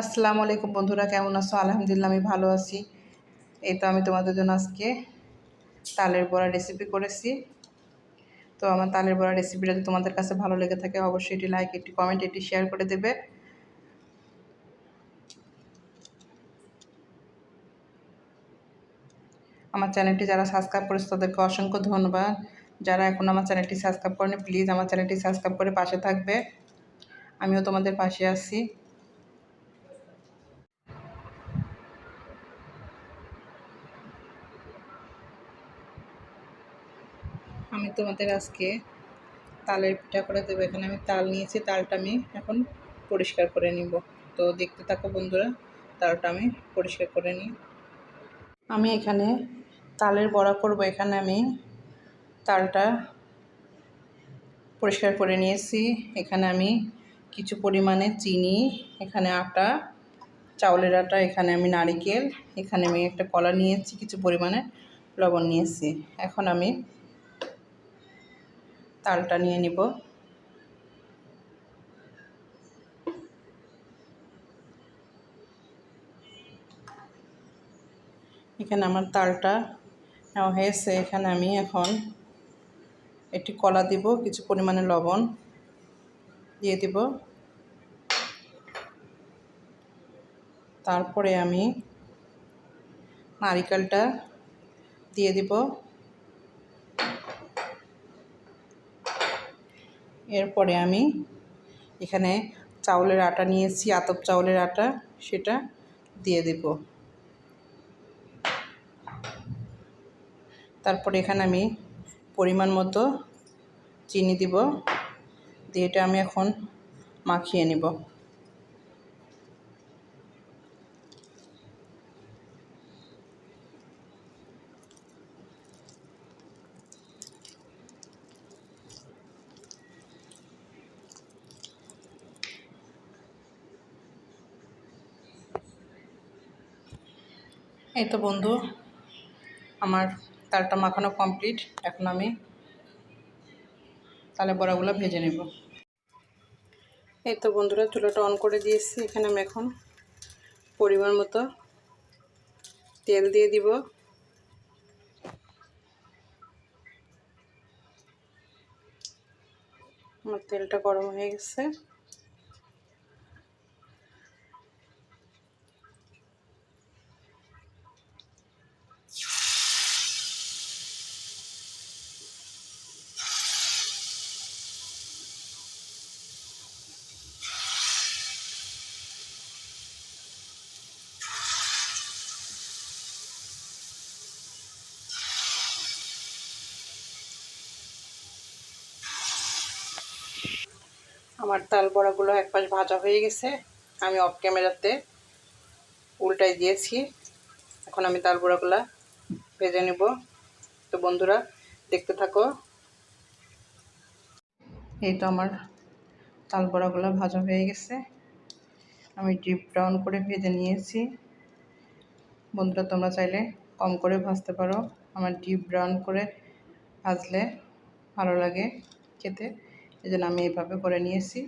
আসসালামু আলাইকুম বন্ধুরা, কেমন আছো? আলহামদুলিল্লাহ আমি ভালো আছি। এই তো আমি তোমাদের জন্য আজকে তালের বড়া রেসিপি করেছি। তো আমার তালের বড়া রেসিপিটা যদি তোমাদের কাছে ভালো লেগে থাকে, অবশ্যই এটি লাইক একটি কমেন্ট এটি শেয়ার করে দেবে। আমার চ্যানেলটি যারা সাবস্ক্রাইব করেছে, তাদেরকে অসংখ্য ধন্যবাদ। যারা এখন আমার চ্যানেলটি সাবস্ক্রাইব করেনি প্লিজ আমার চ্যানেলটি সাবস্ক্রাইব করে পাশে থাকবে। আমিও তোমাদের পাশে আছি। আমি তোমাদের আজকে তালের পিঠা করে দেবো। এখানে আমি তাল নিয়েছি, তালটা আমি এখন পরিষ্কার করে নিব। তো দেখতে থাকো বন্ধুরা, তালটা আমি পরিষ্কার করে নিই। আমি এখানে তালের বড়া করব। এখানে আমি তালটা পরিষ্কার করে নিয়েছি। এখানে আমি কিছু পরিমাণে চিনি, এখানে আটা, চাউলের আটা, এখানে আমি নারিকেল, এখানে আমি একটা কলা নিয়েছি, কিছু পরিমাণে লবণ নিয়েছি। এখন আমি তালটা নিয়ে নিব। এখানে আমার তালটা নেওয়া হয়েছে। এখানে আমি এখন একটি কলা দিব, কিছু পরিমাণে লবণ দিয়ে দিব। তারপরে আমি নারিকেলটা দিয়ে দিব। এরপরে আমি এখানে চাউলের আটা নিয়েছি আতপ চাউলের আটা, সেটা দিয়ে দেব। তারপরে এখানে আমি পরিমাণ মতো চিনি দিব, দিয়ে এটা আমি এখন মাখিয়ে নিব। এই তো বন্ধু, আমার তালটা মাখানো কমপ্লিট এখন আমি তালে বড়াগুলো ভেজে নেব। এই তো বন্ধুরা, চুলাটা অন করে দিয়েছি। এখানে আমি এখন পরিমাণ মতো তেল দিয়ে দিব। আমার তেলটা গরম হয়ে গেছে। আমার তাল বড়াগুলো এক পাশ ভাজা হয়ে গেছে। আমি অফ ক্যামেরাতে উল্টাই দিয়েছি। এখন আমি তাল বড়াগুলো ভেজে নেব। তো বন্ধুরা, দেখতে থাকো। এই তো আমার তাল বড়াগুলো ভাজা হয়ে গেছে। আমি ডিপ ব্রাউন করে ভেজে নিয়েছি। বন্ধুরা, তোমরা চাইলে কম করে ভাজতে পারো। আমার ডিপ ব্রাউন করে ভাজলে ভালো লাগে খেতে। এই জন্য আমি এইভাবে করে নিয়েছি।